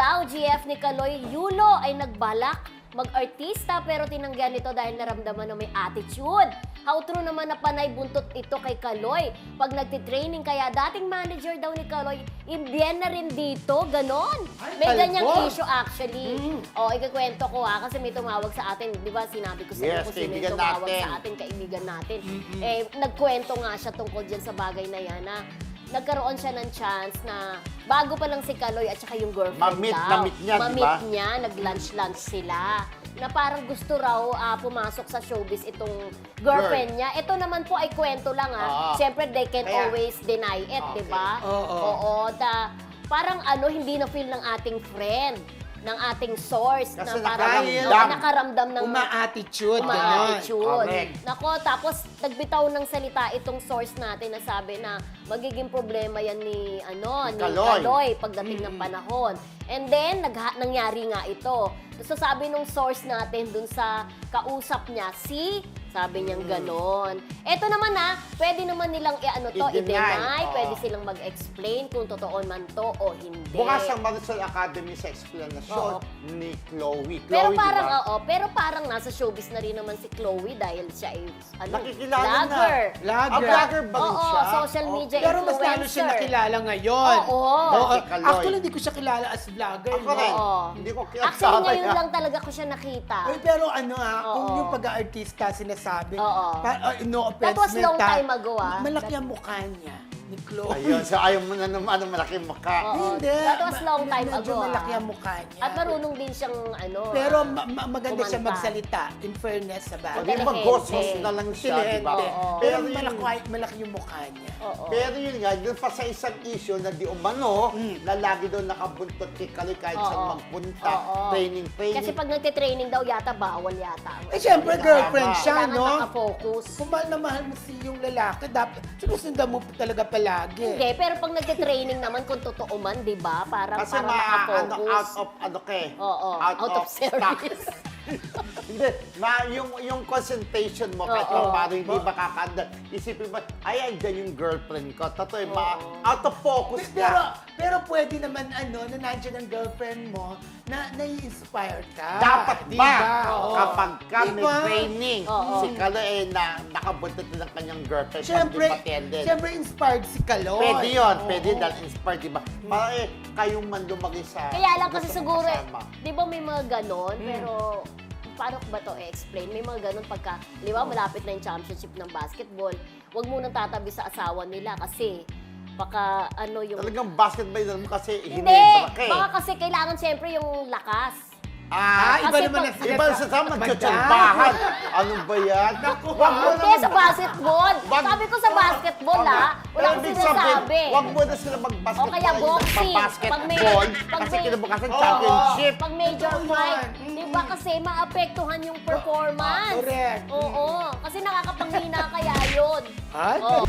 daw, GF ni Kaloy Yulo ay nagbalak mag-artista pero tinanggihan nito dahil naramdaman na may attitude. How true naman na panay buntot ito kay Kaloy. Pag nagtitraining kaya dating manager daw ni Kaloy, ibyen na rin dito, ganon. Ay, May talbot. ganyang issue actually. Mm. O, ikikwento ko ha, kasi may tumawag sa atin. Di ba sinabi ko sa inyo Yes, kung sino yung kaibigan tumawag natin. sa atin, kaibigan natin. Eh, nagkwento nga siya tungkol dyan sa bagay na yan na nagkaroon siya ng chance na bago pa lang si Kaloy at saka yung girlfriend Ma-meet- daw. na-meet niya, di Ma-meet ba? niya, nag-lunch-lunch sila. Na parang gusto raw ah, pumasok sa showbiz itong girlfriend niya. Ito naman po ay kwento lang ah. Ah. Siyempre, they can Kaya- always deny it, Okay. di ba? Oo. Oo. Da, parang ano, hindi na feel ng ating friend, ng ating source, Kasi na parang nakaramdam. oo, nakaramdam ng Uma-attitude. ganon. uma-attitude. Correct. Nako, tapos nagbitaw ng salita itong source natin na sabi na magiging problema yan ni ano ni Kaloy. Kaloy, pagdating ng panahon. And then nagha- nangyari nga ito. So sabi nung source natin dun sa kausap niya si sabi niyang ganon. Ito naman na, pwede naman nilang i-ano to, I-deny. i-deny, Oo. pwede silang mag-explain kung totoo man to o hindi. Bukas ang Marisol Academy sa explanation Oo. ni Chloe. Chloe, Pero parang, ba? oo, pero parang nasa showbiz na rin naman si Chloe dahil siya ay, ano, Nakikilala na. vlogger. Vlogger. Ah, vlogger ba rin Oo, siya? social Oh. media Pero mas lalo influencer. siya nakilala ngayon. Oo. Oo. Kaloy. Actually, hindi ko siya kilala as vlogger. Ako no? rin. Oo. Hindi ko kilala. Actually, ngayon lang talaga ko siya nakita. Uy, pero ano ah, kung Oo. yung pag-aartista sinasabi, Oo. pa, uh, no offense, That was long time ago, ah. Malaki ang mukha niya ni Chloe. Ayun, so ayaw mo na naman ang malaking mukha. Oo. Hindi. That was long time medyo ago, ah. malaki ang mukha niya. At marunong din siyang, ano, Pero ah, ma- ma- maganda siya kumanta. magsalita, in fairness sa bagay. di ba, ghost host na lang siya, di ba? Silente. Oo. Pero Pero yun, malaki, malaki yung mukha niya. oo. pero yun nga, dun pa sa isang issue na di umano, Mm. na lagi daw nakabuntot kay Kaloy kahit Oo. saan magpunta, Oo. training, training. Kasi pag nagtitraining daw yata, bawal yata. Eh, syempre, girlfriend siya, Kailangan no? nakafocus. Kung mahal na mahal mo si yung lalaki, dapat sinusundan mo talaga palagi. Hindi, pero pag nagtitraining naman, kung totoo man, di ba? Parang, Kasi parang ma, ano, makafocus. out of, ano ka eh. Oo, out of service. stock. Hindi, ma, yung, yung concentration mo, kahit Oo. pa paano hindi makakanda. Isipin mo, ay, andyan yung girlfriend ko. Totoo, ma, out of focus Pero, ka. pero pwede naman ano, na nandiyan ang girlfriend mo, na nai-inspire ka. Dapat Di ba, Oo. kapag ka Di may ba? training, Oo. si Kalo eh, na, nakabuntot na ng kanyang girlfriend, Siyempre, pag di patended. siyempre inspired si Kaloy. Pwede yun, Oo. pwede dahil inspired, di ba? Parang eh, kayong man lumaki sa... Kaya lang kasi gusto siguro, eh, kasama. di ba may mga ganon, Hmm. pero paano ko ba to i-explain? May mga ganon pagka, di ba malapit na yung championship ng basketball, wag mo nang tatabi sa asawa nila kasi baka ano yung... Talagang basketball naman kasi Hindi! ka eh. Baka kasi kailangan siyempre yung lakas. Ah, iba Kasi naman pag- ang Iba sa Madam. tsatsambahan. Ano ba yan? Wag mo Hindi, naman- sa basketball. Wag- Sabi ko sa basketball, ha? Wala Pero akong sinasabi. Wag mo na sila mag-basketball. O kaya boxing. Mag-basketball. Pag may- pag kasi may- kinabukasan Oo. championship. Pag major Totoo fight, yan. di ba kasi maapektuhan yung performance? Correct. Oo. Kasi nakakapanghina kaya yun. Ay, Oo.